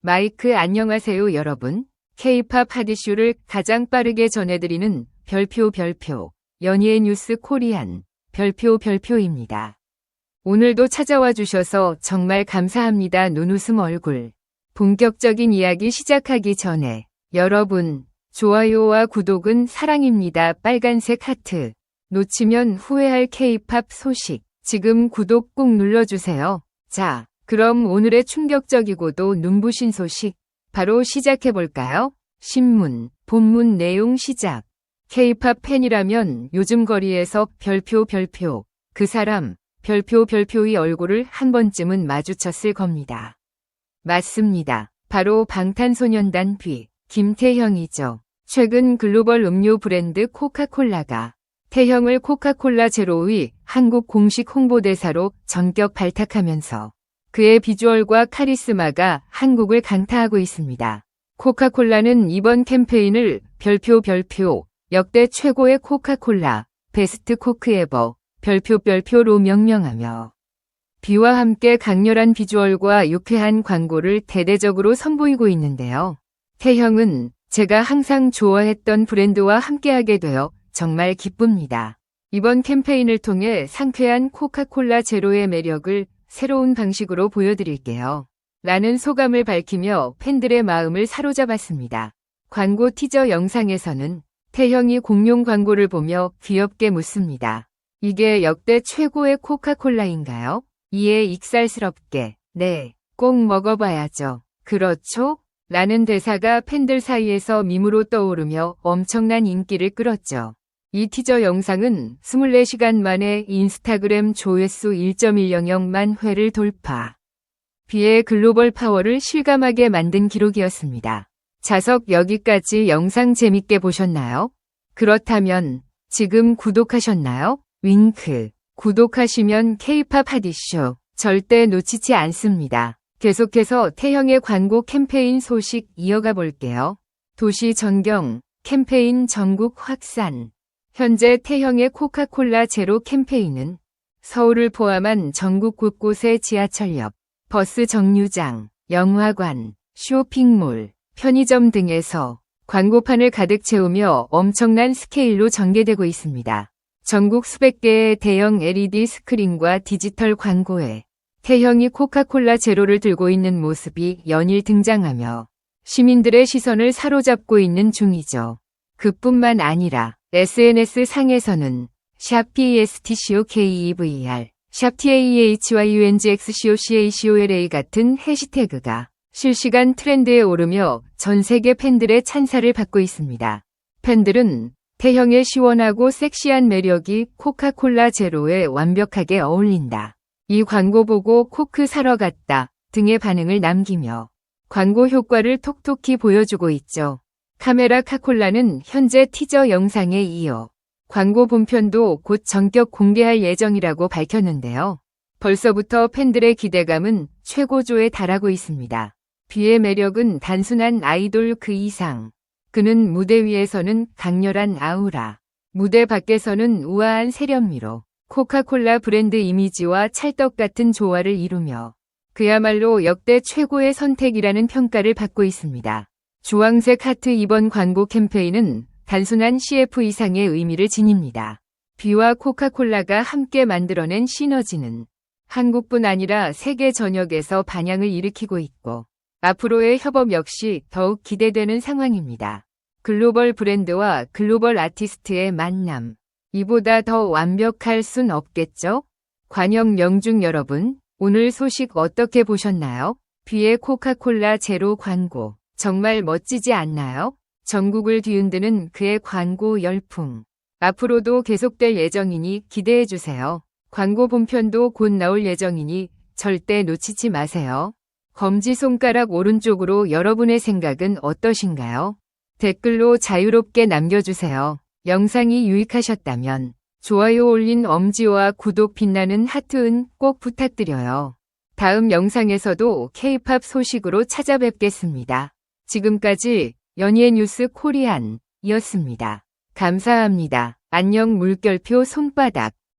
마이크 안녕하세요 여러분. K-팝 하디쇼를 가장 빠르게 전해드리는 별표 별표 연예 뉴스 코리안 별표 별표입니다. 오늘도 찾아와 주셔서 정말 감사합니다. 눈웃음 얼굴. 본격적인 이야기 시작하기 전에 여러분 좋아요와 구독은 사랑입니다. 빨간색 하트. 놓치면 후회할 K-팝 소식. 지금 구독 꾹 눌러주세요. 자, 그럼 오늘의 충격적이고도 눈부신 소식 바로 시작해 볼까요? 신문, 본문 내용 시작. K-팝 팬이라면 요즘 거리에서 별표 별표 그 사람 별표 별표의 얼굴을 한 번쯤은 마주쳤을 겁니다. 맞습니다. 바로 방탄소년단 비 김태형이죠. 최근 글로벌 음료 브랜드 코카콜라가 태형을 코카콜라 제로의 한국 공식 홍보대사로 전격 발탁하면서 그의 비주얼과 카리스마가 한국을 강타하고 있습니다. 코카콜라는 이번 캠페인을 별표 별표 역대 최고의 코카콜라 베스트 코크 에버 별표 별표로 명명하며 비와 함께 강렬한 비주얼과 유쾌한 광고를 대대적으로 선보이고 있는데요. 태형은 제가 항상 좋아했던 브랜드와 함께하게 되어 정말 기쁩니다. 이번 캠페인을 통해 상쾌한 코카콜라 제로의 매력을 새로운 방식으로 보여드릴게요. 라는 소감을 밝히며 팬들의 마음을 사로잡았습니다. 광고 티저 영상에서는 태형이 공룡 광고를 보며 귀엽게 묻습니다. 이게 역대 최고의 코카콜라인가요? 이에 익살스럽게, 네, 꼭 먹어봐야죠. 그렇죠? 라는 대사가 팬들 사이에서 밈으로 떠오르며 엄청난 인기를 끌었죠. 이 티저 영상은 24시간 만에 인스타그램 조회수 1.100만 회를 돌파. 비의 글로벌 파워를 실감하게 만든 기록이었습니다. 자석 여기까지 영상 재밌게 보셨나요? 그렇다면 지금 구독하셨나요? 윙크. 구독하시면 K-팝 하디쇼 절대 놓치지 않습니다. 계속해서 태형의 광고 캠페인 소식 이어가 볼게요. 도시 전경 캠페인 전국 확산. 현재 태형의 코카콜라 제로 캠페인은 서울을 포함한 전국 곳곳의 지하철역, 버스 정류장, 영화관, 쇼핑몰, 편의점 등에서 광고판을 가득 채우며 엄청난 스케일로 전개되고 있습니다. 전국 수백 개의 대형 LED 스크린과 디지털 광고에 태형이 코카콜라 제로를 들고 있는 모습이 연일 등장하며 시민들의 시선을 사로잡고 있는 중이죠. 그뿐만 아니라 SNS 상에서는 샵 PESTCOKEVER, 샵 TAEHYUNGXCOCACOLA 같은 해시태그가 실시간 트렌드에 오르며 전 세계 팬들의 찬사를 받고 있습니다. 팬들은 태형의 시원하고 섹시한 매력이 코카콜라 제로에 완벽하게 어울린다. 이 광고 보고 코크 사러 갔다 등의 반응을 남기며 광고 효과를 톡톡히 보여주고 있죠. 카메라 카콜라는 현재 티저 영상에 이어 광고 본편도 곧 전격 공개할 예정이라고 밝혔는데요. 벌써부터 팬들의 기대감은 최고조에 달하고 있습니다. 비의 매력은 단순한 아이돌 그 이상. 그는 무대 위에서는 강렬한 아우라, 무대 밖에서는 우아한 세련미로 코카콜라 브랜드 이미지와 찰떡 같은 조화를 이루며 그야말로 역대 최고의 선택이라는 평가를 받고 있습니다. 주황색 하트 이번 광고 캠페인은 단순한 CF 이상의 의미를 지닙니다. 비와 코카콜라가 함께 만들어낸 시너지는 한국뿐 아니라 세계 전역에서 반향을 일으키고 있고 앞으로의 협업 역시 더욱 기대되는 상황입니다. 글로벌 브랜드와 글로벌 아티스트의 만남. 이보다 더 완벽할 순 없겠죠? 관영 명중 여러분, 오늘 소식 어떻게 보셨나요? 비의 코카콜라 제로 광고. 정말 멋지지 않나요? 전국을 뒤흔드는 그의 광고 열풍. 앞으로도 계속될 예정이니 기대해주세요. 광고 본편도 곧 나올 예정이니 절대 놓치지 마세요. 검지 손가락 오른쪽으로 여러분의 생각은 어떠신가요? 댓글로 자유롭게 남겨주세요. 영상이 유익하셨다면 좋아요 올린 엄지와 구독 빛나는 하트은 꼭 부탁드려요. 다음 영상에서도 K-팝 소식으로 찾아뵙겠습니다. 지금까지 연예 뉴스 코리안이었습니다. 감사합니다. 안녕 물결표 손바닥